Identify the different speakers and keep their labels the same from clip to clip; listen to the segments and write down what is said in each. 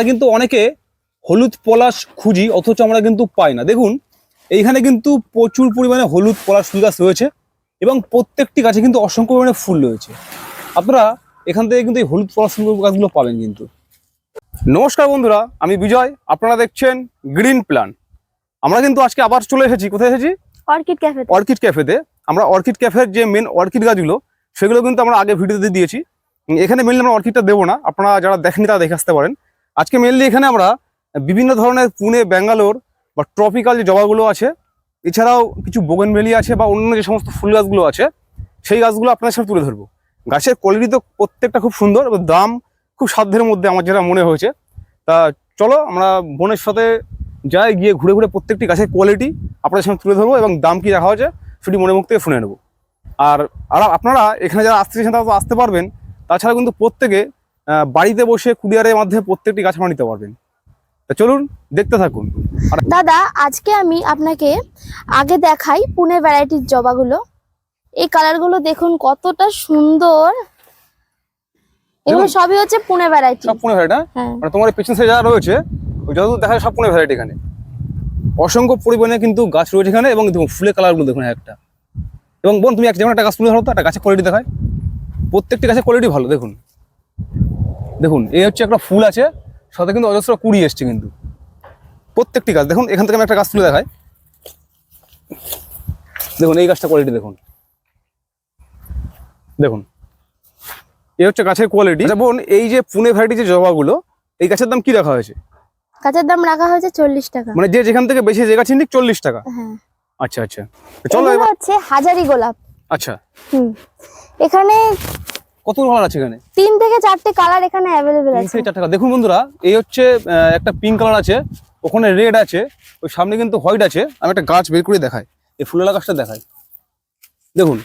Speaker 1: আমরা কিন্তু অনেকে হলুদ পলাশ খুঁজি অথচ আমরা কিন্তু পাই না। দেখুন এইখানে কিন্তু প্রচুর পরিমাণে হলুদ পলাশ ফুল গাছ রয়েছে এবং প্রত্যেকটি গাছে কিন্তু অসংখ্য পরিমাণে ফুল রয়েছে। আপনারা এখান থেকে কিন্তু এই হলুদ পলাশ ফুল গাছগুলো পাবেন কিন্তু। নমস্কার বন্ধুরা আমি বিজয় আপনারা দেখছেন গ্রিন প্ল্যান। আমরা কিন্তু আজকে আবার চলে এসেছি। কোথায় এসেছি?
Speaker 2: অর্কিড ক্যাফে
Speaker 1: অর্কিড ক্যাফেতে। আমরা অর্কিড ক্যাফের যে মেন অর্কিড গাছগুলো সেগুলো কিন্তু আমরা আগে ভিডিওতে দিয়েছি। এখানে মেনলি আমরা অর্কিডটা দেবো না। আপনারা যারা দেখেনি তারা দেখে আসতে পারেন। আজকে মেনলি এখানে আমরা বিভিন্ন ধরনের পুনে, ব্যাঙ্গালোর বা ট্রপিক্যাল যে জবাগুলো আছে, এছাড়াও কিছু বোগেনভেলি আছে বা অন্য যে সমস্ত ফুল গাছগুলো আছে, সেই গাছগুলো আপনাদের সাথে তুলে ধরবো। গাছের কোয়ালিটি তো প্রত্যেকটা খুব সুন্দর, এবং দাম খুব সাধ্যের মধ্যে আমার যেটা মনে হয়েছে। তা চলো আমরা বোনের সাথে যাই, গিয়ে ঘুরে ঘুরে প্রত্যেকটি গাছের কোয়ালিটি আপনাদের সামনে তুলে ধরবো এবং দাম কি রাখা হয়েছে সেটি মনে মুখ থেকে শুনে নেব। আর আপনারা এখানে যারা আসতে চাইছেন তারা তো আসতে পারবেন। তাছাড়া কিন্তু প্রত্যেকে বাড়িতে বসে কুরিয়ারের মাধ্যমে প্রত্যেকটি গাছ আপনারা নিতে পারবেন। তা চলুন দেখতে থাকুন।
Speaker 2: দাদা আজকে আমি আপনাকে আগে দেখাই পুনে ভ্যারাইটির জবাগুলো। এই কালারগুলো দেখুন কতটা সুন্দর। এগুলো সবই হচ্ছে পুনে ভ্যারাইটি।
Speaker 1: সব পুনে ভ্যারাইটি
Speaker 2: হ্যাঁ।
Speaker 1: মানে তোমার পেছন সাইড যারা রয়েছে যতদূর দেখা যায় সব পুনে ভ্যারাইটি এখানে। অসংখ্য পরিমাণে কিন্তু গাছ রয়েছে এখানে এবং ফুলের কালারগুলো দেখুন একটা। এবং বোন তুমি এক যেমন একটা গাছ তুলে ধরো তো একটা গাছের কোয়ালিটি দেখায় প্রত্যেকটি গাছের কোয়ালিটি ভালো দেখুন। দেখুন এই হচ্ছে একটা ফুল আছে সাথে কিন্তু অজস্র কুড়ি এসছে কিন্তু। প্রত্যেকটি গাছ দেখুন এখান থেকে আমি একটা গাছ তুলে দেখাই। দেখুন এই গাছটা কোয়ালিটি দেখুন। দেখুন এই হচ্ছে গাছের কোয়ালিটি আচ্ছা বোন এই যে পুনে ভ্যারাইটি যে জবাগুলো এই গাছের দাম কি রাখা হয়েছে?
Speaker 2: গাছের দাম রাখা হয়েছে চল্লিশ টাকা।
Speaker 1: মানে যে যেখান থেকে বেশি যে গাছ নিক চল্লিশ টাকা?
Speaker 2: হ্যাঁ।
Speaker 1: আচ্ছা আচ্ছা। চলো এবার
Speaker 2: হচ্ছে হাজারি গোলাপ।
Speaker 1: আচ্ছা।
Speaker 2: হুম। এখানে
Speaker 1: কত কালার আছে এখানে?
Speaker 2: তিন থেকে চারটে কালার এখানে অ্যাভেলেবেল
Speaker 1: তিন থেকে চার দেখুন বন্ধুরা এই হচ্ছে একটা পিঙ্ক কালার আছে ওখানে রেড আছে ওই সামনে কিন্তু হোয়াইট আছে। আমি একটা গাছ বের করে দেখাই এই ফুলেলা গাছটা দেখাই। দেখুন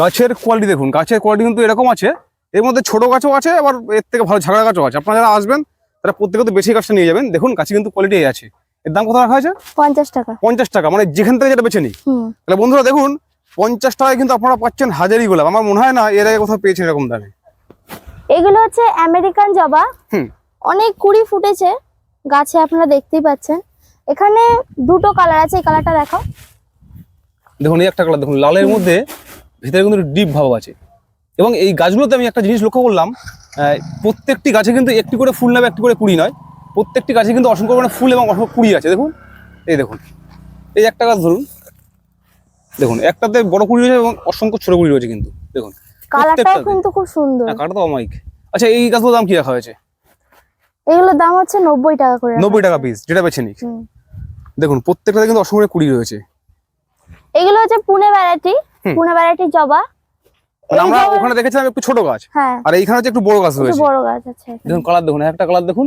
Speaker 1: গাছের কোয়ালিটি দেখুন গাছের কোয়ালিটি কিন্তু এরকম আছে এর মধ্যে ছোট গাছও আছে আবার এর থেকে ভালো ঝাগড়া গাছও আছে। আপনারা যারা আসবেন তারা প্রত্যেকে তো বেশি গাছটা নিয়ে যাবেন। দেখুন গাছে কিন্তু কোয়ালিটি আছে। এর দাম কত রাখা হয়েছে?
Speaker 2: পঞ্চাশ টাকা।
Speaker 1: পঞ্চাশ টাকা মানে যেখান থেকে যেটা বেছে নিই। তাহলে বন্ধুরা দেখুন পঞ্চাশ টাকায় কিন্তু আপনারা পাচ্ছেন হাজারি গোলাপ। আমার মনে হয় না এর আগে কোথাও পেয়েছেন এরকম দামে।
Speaker 2: এগুলো হচ্ছে আমেরিকান জবা।
Speaker 1: হুম।
Speaker 2: অনেক কুড়ি ফুটেছে গাছে আপনারা দেখতেই পাচ্ছেন। এখানে দুটো কালার আছে এই কালারটা দেখাও।
Speaker 1: দেখুন এই একটা কালার দেখুন লালের মধ্যে ভিতরে কিন্তু ডিপ ভাব আছে। এবং এই গাছগুলোতে আমি একটা জিনিস লক্ষ্য করলাম প্রত্যেকটি গাছে কিন্তু একটি করে ফুল নেবে একটি করে কুড়ি নয়। প্রত্যেকটি গাছে কিন্তু অসংখ্য পরিমাণে ফুল এবং অসংখ্য কুড়ি আছে দেখুন। এই দেখুন এই একটা গাছ ধরুন। দেখুন একটাতে বড় কুড়ি রয়েছে এবং অসংখ্য ছোট কুড়ি রয়েছে কিন্তু দেখুন
Speaker 2: কালারটাও। কিন্তু খুব সুন্দর।
Speaker 1: হ্যাঁ কাটা তো অমাইক আচ্ছা এই গাছগুলোর দাম কি রাখা হয়েছে?
Speaker 2: এগুলোর দাম হচ্ছে নব্বই টাকা করে
Speaker 1: নব্বই টাকা পিস যেটা বেছে নিক। দেখুন প্রত্যেকটাতে কিন্তু অসংখ্য কুড়ি রয়েছে।
Speaker 2: এগুলো হচ্ছে পুনে ভ্যারাইটি পুনে ভ্যারাইটি জবা।
Speaker 1: মানে আমরা ওখানে দেখেছিলাম একটু ছোট গাছ
Speaker 2: হ্যাঁ।
Speaker 1: আর এইখানে হচ্ছে একটু বড় গাছ রয়েছে।
Speaker 2: বড় গাছ আছে
Speaker 1: দেখুন কালার দেখুন একটা কালার দেখুন।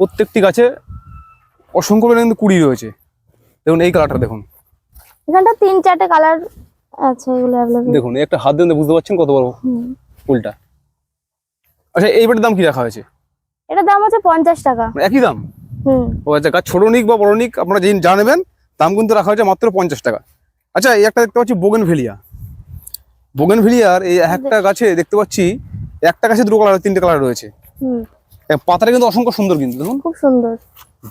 Speaker 1: প্রত্যেকটি গাছে অসংখ্য কিন্তু কুড়ি রয়েছে। দেখুন এই কালারটা দেখুন।
Speaker 2: এখানটা তিন চারটে কালার আছে এগুলো অ্যাভেলেবেল
Speaker 1: দেখুন একটা হাত দিয়ে বুঝতে পারছেন কত বড় ফুলটা? আচ্ছা এই বাটের দাম কি রাখা হয়েছে?
Speaker 2: এটার দাম আছে পঞ্চাশ টাকা।
Speaker 1: মানে একই দাম?
Speaker 2: হুম।
Speaker 1: ও আচ্ছা গাছ ছোট নিক বা বড় নিক আপনারা যেদিন জানবেন দাম কিন্তু রাখা হয়েছে মাত্র পঞ্চাশ টাকা। আচ্ছা এই একটা দেখতে পাচ্ছি বোগেন ভেলিয়া বোগেন ভেলিয়ার এই একটা গাছে দেখতে পাচ্ছি একটা গাছে দুটো কালার তিনটে কালার রয়েছে।
Speaker 2: হুম।
Speaker 1: পাতাটা কিন্তু অসংখ্য সুন্দর কিন্তু দেখুন।
Speaker 2: খুব সুন্দর।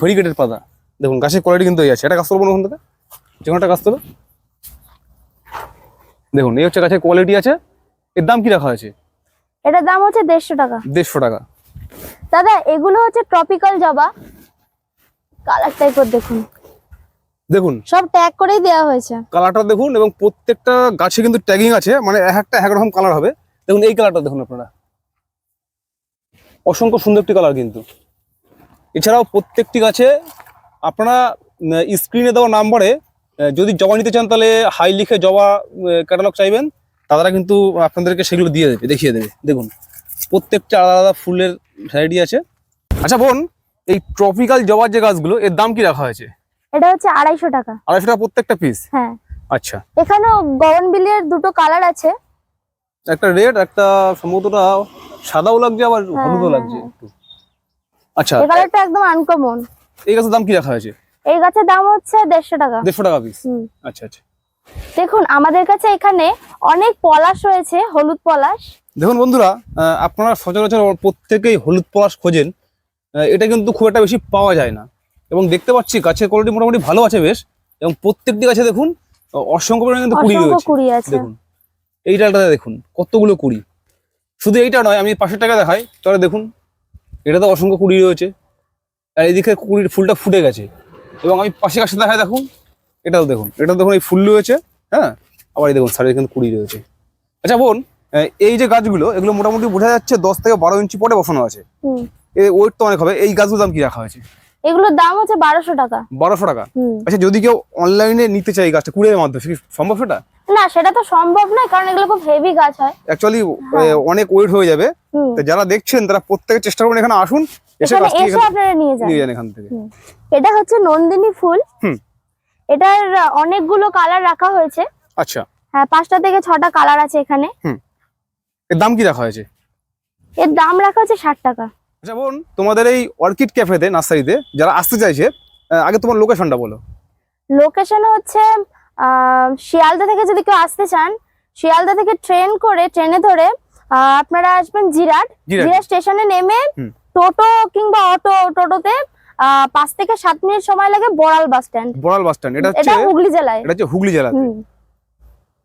Speaker 1: ভেরিগেটেড পাতা। দেখুন গাছের কোয়ালিটি কিন্তু এই আছে। এটা গাছ তুলবো না ওখান থেকে? যে কোনো একটা গাছ তোলো? দেখুন এই হচ্ছে গাছের কোয়ালিটি আছে। এর দাম কি রাখা হয়েছে?
Speaker 2: এটার দাম হচ্ছে দেড়শো টাকা।
Speaker 1: দেড়শো টাকা।
Speaker 2: দাদা এগুলো হচ্ছে ট্রপিক্যাল জবা। কালার টাইপের দেখুন।
Speaker 1: দেখুন।
Speaker 2: সব ট্যাগ করেই দেওয়া হয়েছে।
Speaker 1: কালারটা দেখুন এবং প্রত্যেকটা গাছে কিন্তু ট্যাগিং আছে মানে এক একটা এক রকম কালার হবে। দেখুন এই কালারটা দেখুন আপনারা। অসংখ্য সুন্দর একটি কালার কিন্তু। এছাড়াও প্রত্যেকটি গাছে আপনারা স্ক্রিনে দেওয়া নাম্বারে যদি জবা নিতে চান তাহলে হাই লিখে জবা ক্যাটালগ চাইবেন তারা কিন্তু আপনাদেরকে সেগুলো দিয়ে দেবে দেখিয়ে দেবে। দেখুন প্রত্যেকটা আলাদা আলাদা ফুলের ভ্যারাইটি আছে। আচ্ছা বোন এই ট্রপিক্যাল জবার যে গাছগুলো এর দাম কি রাখা হয়েছে?
Speaker 2: এটা হচ্ছে আড়াইশো টাকা।
Speaker 1: আড়াইশো টাকা প্রত্যেকটা পিস
Speaker 2: হ্যাঁ।
Speaker 1: আচ্ছা।
Speaker 2: এখানেও গগনবিলের দুটো কালার আছে।
Speaker 1: একটা রেড একটা সম্ভবতটা সাদাও লাগছে আবার হলুদও
Speaker 2: হ্যাঁ,
Speaker 1: লাগছে আচ্ছা।
Speaker 2: এই কালারটা একদম আনকমন
Speaker 1: এই গাছের দাম কি রাখা হয়েছে?
Speaker 2: এই গাছের দাম হচ্ছে দেড়শো টাকা।
Speaker 1: দেড়শো টাকা পিস আচ্ছা আচ্ছা।
Speaker 2: দেখুন আমাদের কাছে এখানে অনেক পলাশ রয়েছে হলুদ পলাশ।
Speaker 1: দেখুন বন্ধুরা আপনারা সচরাচর প্রত্যেকেই হলুদ পলাশ খোঁজেন। এটা কিন্তু খুব একটা বেশি পাওয়া যায় না। এবং দেখতে পাচ্ছি গাছের কোয়ালিটি মোটামুটি ভালো আছে বেশ। এবং প্রত্যেকটি গাছে দেখুন অসংখ্য পরিমাণে কিন্তু কুড়ি রয়েছে।
Speaker 2: কুড়ি আছে।
Speaker 1: দেখুন এই ডালটাতে দেখুন কতগুলো কুড়ি। শুধু এইটা নয় আমি পাশের টাকা দেখাই। তাহলে দেখুন এটাতে অসংখ্য কুড়ি রয়েছে। আর এদিকে কুড়ির ফুলটা ফুটে গেছে। এবং আমি পাশে কাছে দেখায় দেখুন? এটাও দেখুন। এটা দেখুন এই ফুল রয়েছে হ্যাঁ? আবার এই দেখুন সাইডে কিন্তু কুড়ি রয়েছে। আচ্ছা বোন এই যে গাছগুলো এগুলো মোটামুটি বোঝা যাচ্ছে দশ থেকে বারো ইঞ্চি পরে বসানো আছে। ওয়েট তো অনেক হবে। এই গাছগুলোর দাম কি রাখা হয়েছে?
Speaker 2: এগুলোর দাম হচ্ছে বারোশো টাকা।
Speaker 1: বারোশো টাকা? আচ্ছা যদি কেউ অনলাইনে নিতে চাই গাছটা কুড়ির মাধ্যমে সম্ভব সেটা?
Speaker 2: না সেটা তো সম্ভব নয় কারণ এগুলো খুব হেভি গাছ হয়।
Speaker 1: অ্যাকচুয়ালি। অনেক ওয়েট হয়ে যাবে। তো যারা দেখছেন তারা প্রত্যেকে চেষ্টা করুন এখানে আসুন। এসে
Speaker 2: এসে আপনারা নিয়ে যান।
Speaker 1: নিয়ে যান এখান থেকে।
Speaker 2: এটা হচ্ছে নন্দিনী ফুল।
Speaker 1: হুম।
Speaker 2: এটার অনেকগুলো কালার রাখা হয়েছে।
Speaker 1: আচ্ছা।
Speaker 2: হ্যাঁ পাঁচটা থেকে ছটা কালার আছে এখানে।
Speaker 1: এর দাম কি রাখা হয়েছে?
Speaker 2: এর দাম রাখা হচ্ছে ষাট টাকা।
Speaker 1: আচ্ছা বোন তোমাদের এই অর্কিড ক্যাফেতে নার্সারিতে যারা আসতে চাইছে আগে তোমার লোকেশনটা বলো।
Speaker 2: লোকেশন হচ্ছে শিয়ালদা থেকে যদি কেউ আসতে চান শিয়ালদা থেকে ট্রেন করে ট্রেনে ধরে আপনারা আসবেন জিরাট।
Speaker 1: জিরাট।
Speaker 2: স্টেশনে নেমে। টোটো কিংবা অটো টোটোতে আহ, পাঁচ থেকে সাত মিনিট সময় লাগে Baral bus stand.
Speaker 1: Baral bus stand এটা হচ্ছে
Speaker 2: হুগলি জেলায়।
Speaker 1: এটা হচ্ছে হুগলি জেলাতে।